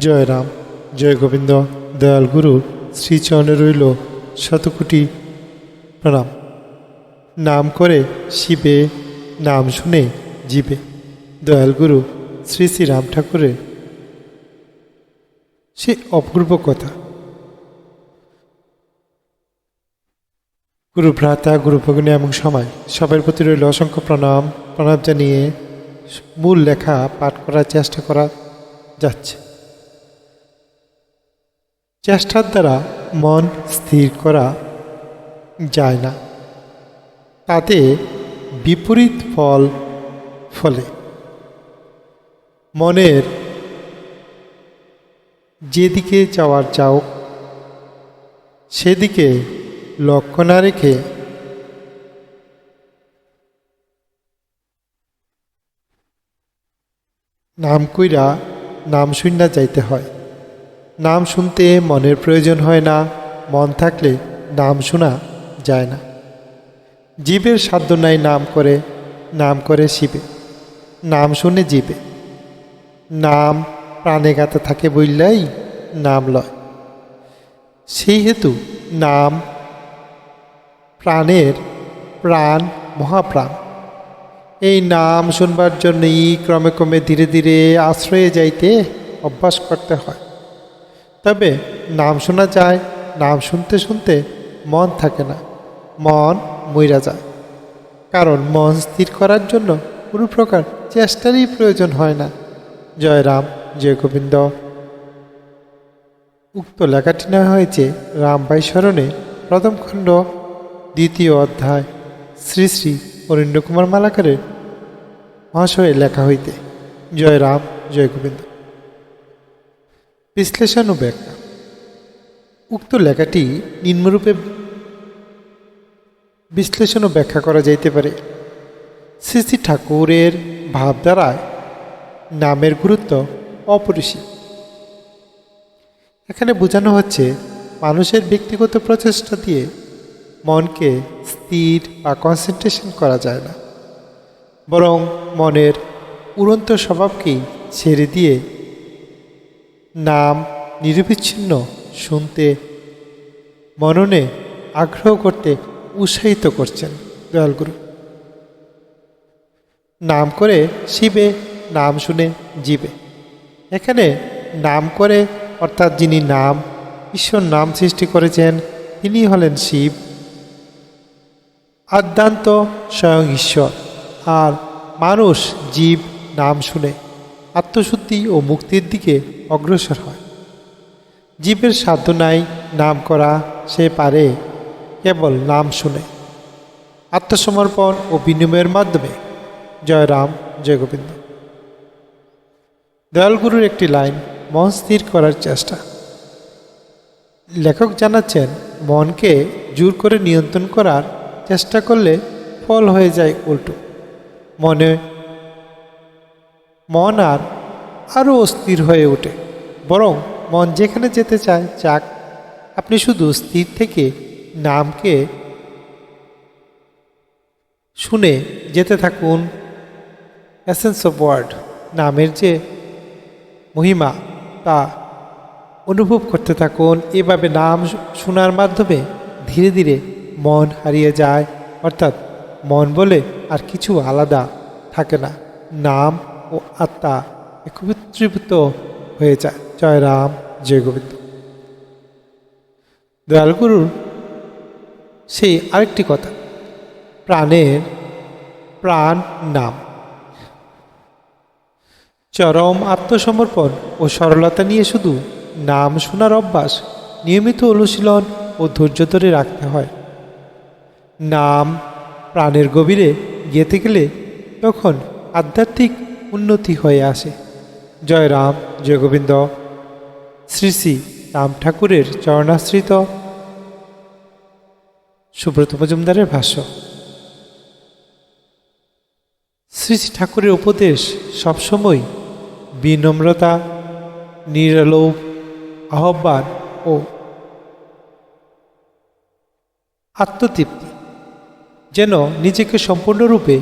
জয় রাম, জয় গোবিন্দ, দয়াল গুরু, শ্রীচরণে রইল শতকোটি প্রণাম। নাম করে শিবে, নাম শুনে জীবে। দয়াল গুরু, শ্রী শ্রী রাম ঠাকুরের সে অপূর্ব কথা। গুরু ভ্রাতা, গুরু ভগিনী এবং সময় সবার প্রতি রইল অসংখ্য প্রণাম। প্রণাম জানিয়ে মূল লেখা পাঠ করার চেষ্টা করা যাচ্ছে। চেষ্টার দ্বারা মন স্থির করা যায় না। তাতে বিপরীত ফল ফলে। মনের যেদিকে যাওয়ার চাও, সেদিকে লক্ষ্য না রেখে নাম কইরা নাম শুননা যাইতে হয়। নাম শুনতে মনের প্রয়োজন হয় না, মন থাকলে নাম শোনা যায় না। জীবের সাধ্য নাই নাম করে নাম করে শিবে। নাম শুনে জীবে। নাম প্রাণে গাতে থাকে বললেই নাম লয়। সেই হেতু নাম প্রাণের প্রাণ মহাপ্রাণ। এই নাম শুনবার জন্যই ক্রমে ক্রমে ধীরে ধীরে আশ্রয়ে যাইতে অভ্যাস করতে হয়। তবে নাম শোনা যায়, নাম শুনতে শুনতে মন থাকে না। মন মইরা যায়। কারণ মন স্থির করার জন্য কোনো প্রকার চেষ্টারই প্রয়োজন হয় না। জয় রাম, জয় গোবিন্দ। উক্ত লেখাটি নেওয়া হয়েছে রামবাই স্মরণে, প্রথম খণ্ড, দ্বিতীয় অধ্যায়, শ্রী শ্রী অরিন্দ্র কুমার মালাকারের মহাশয়ে লেখা হইতে। জয় রাম, জয় গোবিন্দ। বিশ্লেষণ ও ব্যাখ্যা। উক্ত লেখাটি নিম্নরূপে বিশ্লেষণ ও ব্যাখ্যা করা যাইতে পারে। শ্রী শ্রী ঠাকুরের ভাবধারায় নামের গুরুত্ব অপরিসীম। এখানে বোঝানো হচ্ছে, মানুষের ব্যক্তিগত প্রচেষ্টা দিয়ে মনকে স্থির বা কনসেন্ট্রেশন করা যায় না। বরং মনের উড়ন্ত স্বভাবকেই ছেড়ে দিয়ে নাম নিরবিচ্ছিন্ন শুনতে, মননে আগ্রহ করতে উৎসাহিত করছেন দয়ালগুরু। নাম করে শিবে, নাম শুনে জীবে। এখানে নাম করে অর্থাৎ যিনি নাম, ঈশ্বর নাম সৃষ্টি করেছেন, তিনি হলেন শিব। আদ্যান্ত স্বয়ং ঈশ্বর, আর মানুষ জীব নাম শুনে আত্মশুদ্ধি ও মুক্তির দিকে অগ্রসর হয়। জীবের সাধ্য নাই নাম করা, সে পারে, কেবল নাম শুনে। আত্মসমর্পণ ও বিনিময়ের মাধ্যমে। জয় রাম, জয় গোবিন্দ। দয়ালগুরুর একটি লাইন, মন স্থির করার চেষ্টা। লেখক জানাচ্ছেন, মনকে জোর করে নিয়ন্ত্রণ করার চেষ্টা করলে ফল হয়ে যায় উল্টো। মনে মন আর আরও অস্থির হয়ে ওঠে। বরং মন যেখানে যেতে চায় যাক আপনি শুধু স্থির থেকে নামকে শুনে যেতে থাকুন। অ্যাসেন্স অফ ওয়ার্ড নামের যে মহিমা, তা অনুভব করতে থাকুন। এভাবে নাম শোনার মাধ্যমে ধীরে ধীরে মন হারিয়ে যায়। অর্থাৎ মন বলে আর কিছু আলাদা থাকে না। নাম ও আত্মা একত্রীভূত হয়ে যায়। জয় রাম, জয় গোবিন্দ। দয়ালগুরুর সেই আরেকটি কথা, প্রাণের প্রাণ নাম। চরম আত্মসমর্পণ ও সরলতা নিয়ে শুধু নাম শোনার অভ্যাস, নিয়মিত অনুশীলন ও ধৈর্য ধরে রাখতে হয়। নাম প্রাণের গভীরে গেতে গেলে তখন আধ্যাত্মিক উন্নতি হয়ে আসে। জয় রাম, জয় গোবিন্দ। শ্রী শ্রী রাম ঠাকুরের চরণাশ্রিত। সুব্রত মজুমদারের ভাষ্য। শ্রী শ্রী ঠাকুরের উপদেশ সবসময় বিনম্রতা, নিরলোভ, আহ্বান ও আত্মতৃপ্তি, যেন নিজেকে সম্পূর্ণরূপে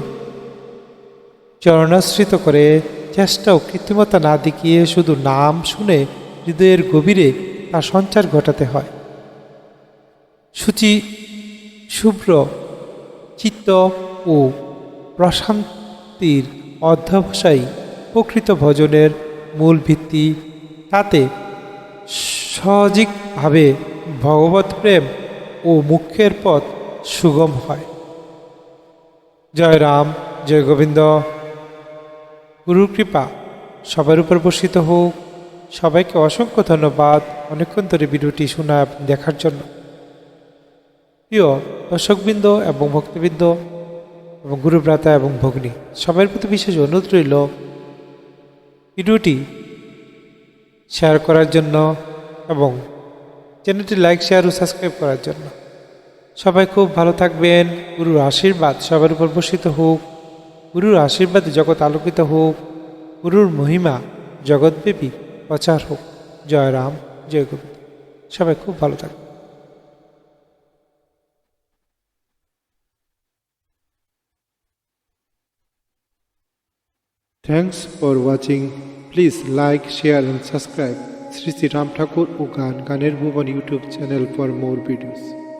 চরণাশ্রিত করে চেষ্টা ও কৃত্রিমতা না দেখিয়ে শুধু নাম শুনে হৃদয়ের গভীরে তার সঞ্চার ঘটাতে হয়। সূচি, শুভ্র, চিত্ত ও প্রশান্তির অধ্যবসায়ী প্রকৃত ভজনের মূল ভিত্তি, তাতে সহজিকভাবে ভগবত প্রেম ও মুখ্যের পথ সুগম হয়। জয় রাম, জয় গোবিন্দ। গুরুর কৃপা সবার উপর বর্ষিত হোক। সবাইকে অসংখ্য ধন্যবাদ। অনেকক্ষণ ধরে ভিডিওটি শোনা এবং দেখার জন্য। প্রিয় দর্শকবৃন্দ এবং ভক্তবৃন্দ এবং গুরুভ্রাতা এবং ভগ্নী সবার প্রতি বিশেষ অনুরোধ রইল ভিডিওটি শেয়ার করার জন্য এবং চ্যানেলটি লাইক, শেয়ার ও সাবস্ক্রাইব করার জন্য। সবাই খুব ভালো থাকবেন। গুরুর আশীর্বাদ সবার উপর বর্ষিত হোক। গুরুর আশীর্বাদে জগৎ আলোকিত হোক গুরুর মহিমা জগৎব্যাপী প্রচার হোক। জয় রাম জয় গোবিন্দ। সবাই খুব ভালো থাকবেন। Thanks for watching. Please like, share and subscribe. Sri Sri Ram Thakur ও গান গানের ভুবন YouTube channel for more videos